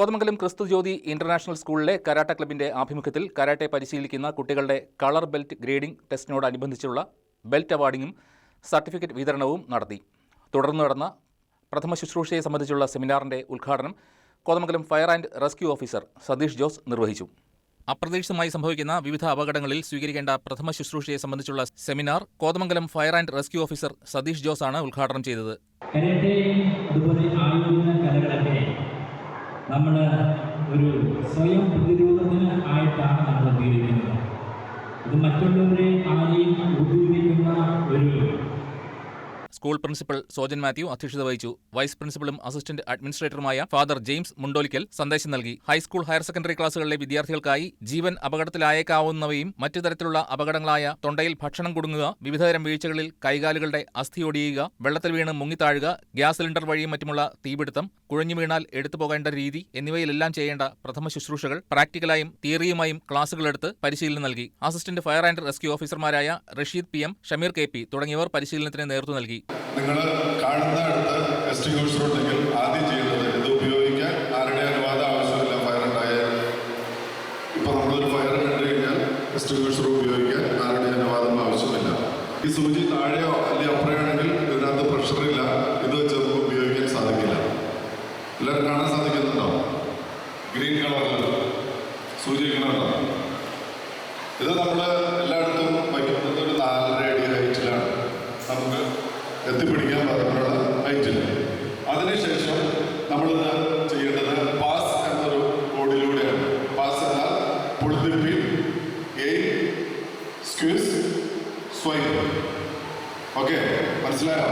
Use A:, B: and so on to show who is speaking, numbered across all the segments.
A: കോതമംഗലം ക്രിസ്തു ജ്യോതി ഇന്റർനാഷണൽ സ്കൂളിലെ കരാട്ട ക്ലബിന്റെ ആഭിമുഖ്യത്തിൽ കരാട്ടെ പരിശീലിക്കുന്ന കുട്ടികളുടെ കളർ ബെൽറ്റ് ഗ്രേഡിംഗ് ടെസ്റ്റിനോടനുബന്ധിച്ചുള്ള ബെൽറ്റ് അവാർഡിങ്ങും സർട്ടിഫിക്കറ്റ് വിതരണവും നടത്തി. തുടർന്ന് നടന്ന പ്രഥമ ശുശ്രൂഷയെ സംബന്ധിച്ചുള്ള സെമിനാറിന്റെ ഉദ്ഘാടനം Kothamangalam fire and rescue officer Satheesh Jose നിർവഹിച്ചു. അപ്രതീക്ഷിതമായി സംഭവിക്കുന്ന വിവിധ അപകടങ്ങളിൽ സ്വീകരിക്കേണ്ട പ്രഥമ ശുശ്രൂഷയെ സംബന്ധിച്ചുള്ള seminar Kothamangalam fire and rescue officer Satheesh Jose ആണ് ഉദ്ഘാടനം ചെയ്തത്.
B: നമ്മൾ ഒരു സ്വയം പ്രതിരോധത്തിന് ആയിട്ടാണ് നമ്മൾ ഉപയോഗിക്കുന്നത് ഇത് മറ്റുള്ളവരെ
A: സ്കൂൾ പ്രിൻസിപ്പൽ സോജൻ മാത്യു അധ്യക്ഷത വഹിച്ചു. വൈസ് പ്രിൻസിപ്പലും അസിസ്റ്റന്റ് അഡ്മിനിസ്ട്രേറ്ററുമായ ഫാദർ ജെയിംസ് മുണ്ടോലിക്കൽ സന്ദേശം നൽകി. ഹൈസ്കൂൾ ഹയർ സെക്കൻഡറി ക്ലാസുകളിലെ വിദ്യാർത്ഥികൾക്കായി ജീവൻ അപകടത്തിലായേക്കാവുന്നവയും മറ്റു തരത്തിലുള്ള അപകടങ്ങളായ തൊണ്ടയിൽ ഭക്ഷണം കുടുങ്ങുക വിവിധതരം വീഴ്ചകളിൽ കൈകാലുകളുടെ അസ്ഥി ഒടിയുക വെള്ളത്തിൽ വീണ് മുങ്ങിത്താഴുക ഗ്യാസ് സിലിണ്ടർ വഴിയും മറ്റുമുള്ള തീപിടുത്തം കുഴഞ്ഞു വീണാൽ എടുത്തുപോകേണ്ട രീതി എന്നിവയിലെല്ലാം ചെയ്യേണ്ട പ്രഥമ ശുശ്രൂഷകൾ പ്രാക്ടിക്കലായും തിയറിയുമായും ക്ലാസുകളെടുത്ത് പരിശീലനം നൽകി. അസിസ്റ്റന്റ് ഫയർ ആൻഡ് റെസ്ക്യൂ ഓഫീസർമാരായ Rasheed P M Shameer K P തുടങ്ങിയവർ പരിശീലനത്തിന് നേതൃത്വം നൽകി.
C: നിങ്ങൾ കാണുന്ന അടുത്ത് എക്സ്റ്റിങ്യൂഷർ ഉണ്ടെങ്കിൽ ആദ്യം ചെയ്യുന്നത് ഇത് ഉപയോഗിക്കാൻ ആരുടെ അനുവാദം ആവശ്യമില്ല ഫയർ ഉണ്ടായാൽ ഇപ്പോൾ നമ്മളൊരു ഫയർ കണ്ടു കഴിഞ്ഞാൽ എക്സ്റ്റിങ്യൂഷർ ഉപയോഗിക്കാൻ ആരുടെ അനുവാദം ആവശ്യമില്ല. ഈ സൂചി താഴെയോ അല്ലെങ്കിൽ അപ്പുറയാണെങ്കിൽ ഇതിനകത്ത് പ്രഷറില്ല ഇത് വെച്ച് നമുക്ക് ഉപയോഗിക്കാൻ സാധിക്കില്ല. എല്ലാവരും കാണാൻ സാധിക്കുന്നുണ്ടോ? ഗ്രീൻ കളറിൽ സൂചി കളറുണ്ടോ ഇത് നമ്മൾ എല്ലായിടത്തും എത്തിപ്പിടിക്കാൻ പറഞ്ഞുള്ള ഹൈറ്റിൽ അതിനുശേഷം നമ്മൾ ചെയ്യേണ്ടത് പാസ് എന്നൊരു കോഡിലൂടെയാണ്. പാസ് എന്നാൽ പൊളിത്തിപ്പി സ്ക്യൂസ് സ്വൈപ്പ്. ഓക്കെ മനസ്സിലായോ?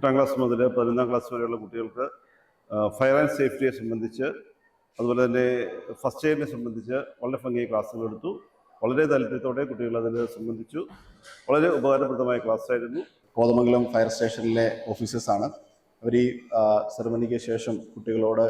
D: എട്ടാം ക്ലാസ് മുതൽ പതിനൊന്നാം ക്ലാസ് വരെയുള്ള കുട്ടികൾക്ക് ഫയർ ആൻഡ് സേഫ്റ്റിയെ സംബന്ധിച്ച് അതുപോലെ തന്നെ ഫസ്റ്റ് എയ്ഡിനെ സംബന്ധിച്ച് വളരെ ഭംഗിയായി ക്ലാസ്സുകൾ എടുത്തു. വളരെ താല്പര്യത്തോടെ കുട്ടികൾ അതിനെ സംബന്ധിച്ചു. വളരെ ഉപകാരപ്രദമായ ക്ലാസ് ആയിരുന്നു
E: കോതമംഗലം ഫയർ സ്റ്റേഷനിലെ ഓഫീസേഴ്സാണ് അവർ ഈ സെറമണിക്ക് ശേഷം കുട്ടികളോട്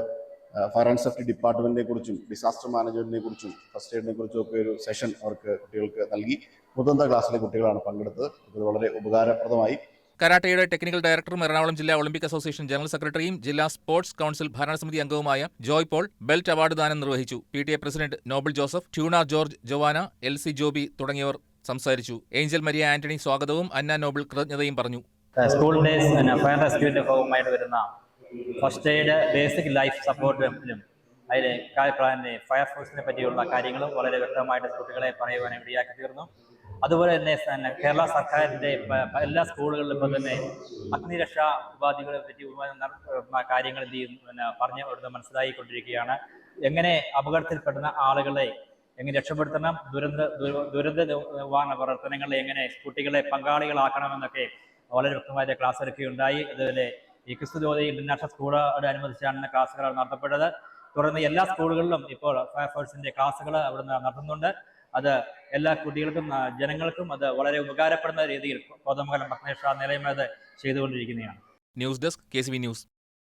E: ഫയർ ആൻഡ് സേഫ്റ്റി ഡിപ്പാർട്ട്മെന്റിനെ കുറിച്ചും ഡിസാസ്റ്റർ മാനേജ്മെന്റിനെ കുറിച്ചും ഫസ്റ്റ് എയ്ഡിനെ കുറിച്ചും ഒക്കെ ഒരു സെഷൻ അവർക്ക് കുട്ടികൾക്ക് നൽകി. മുതന്ത ക്ലാസ്സിലെ കുട്ടികളാണ് പങ്കെടുത്തത്. ഇത് വളരെ ഉപകാരപ്രദമായി.
A: കരാട്ടയുടെ ടെക്നിക്കൽ ഡയറക്ടറും എറണാകുളം ജില്ലാ ഒളിമ്പിക് അസോസിയേഷൻ ജനറൽ സെക്രട്ടറിയും ജില്ലാ സ്പോർട്സ് കൌൺസിൽ ഭരണസമിതി അംഗവുമായ ജോയ് പോൾ ബെൽറ്റ് അവാർഡ് ദാനം നിർവഹിച്ചു. P T A president Noble Joseph Tuna George Joanna L C Joby തുടങ്ങിയവർ സംസാരിച്ചു. ഏഞ്ചൽ മരിയ ആന്റണി സ്വാഗതവും അന്ന നോബിൾ കൃതജ്ഞതയും പറഞ്ഞു.
F: സ്കൂളിന്റെ ഫയർ റെസ്ക്യൂവിന്റെ ഭാഗമായിട്ട് വരുന്ന ഫസ്റ്റ് എയ്ഡ് ബേസിക് ലൈഫ് സപ്പോർട്ടിലും അതിലെ പിന്നെ ഫയർഫോഴ്സിനെ പറ്റിയുള്ള കാര്യങ്ങളും വളരെ വ്യക്തമായിട്ട് കുട്ടികളെ പറയുവാൻ ഇടയാക്കി തീർന്നു. അതുപോലെ തന്നെ കേരള സർക്കാരിന്റെ എല്ലാ സ്കൂളുകളിലും ഇപ്പോൾ തന്നെ അഗ്നിരക്ഷാ ഉപാധികളെ പറ്റി കാര്യങ്ങൾ എന്ത് ചെയ്യുന്നു? പിന്നെ പറഞ്ഞ് അവിടുന്ന് മനസ്സിലായിക്കൊണ്ടിരിക്കുകയാണ് എങ്ങനെ അപകടത്തിൽപ്പെടുന്ന ആളുകളെ എങ്ങനെ രക്ഷപ്പെടുത്തണം? ദുരന്ത ദുര- ദുരന്ത നിവാരണ പ്രവർത്തനങ്ങളിൽ എങ്ങനെ കുട്ടികളെ പങ്കാളികളാക്കണമെന്നൊക്കെ വളരെ വ്യക്തമായ ക്ലാസ് എടുക്കുകയുണ്ടായി. അതുപോലെ ഈ ക്രിസ്തുജ്യോതി ഇന്റർനാഷണൽ സ്കൂളോട് അനുബന്ധിച്ചാണ് ക്ലാസ്സുകൾ നടത്തപ്പെട്ടത്. തുടർന്ന് എല്ലാ സ്കൂളുകളിലും ഇപ്പോൾ ഫയർഫോഴ്സിന്റെ ക്ലാസ്സുകൾ അവിടെ നടത്തുന്നുണ്ട്. അത് എല്ലാ കുട്ടികൾക്കും ജനങ്ങൾക്കും അത് വളരെ ഉപകാരപ്പെടുന്ന രീതിയിൽ കോതമംഗലം പത്മേശ്വര നിലയം അത് ചെയ്തുകൊണ്ടിരിക്കുന്നതാണ്
A: ന്യൂസ് ഡെസ്ക് കെ ന്യൂസ്.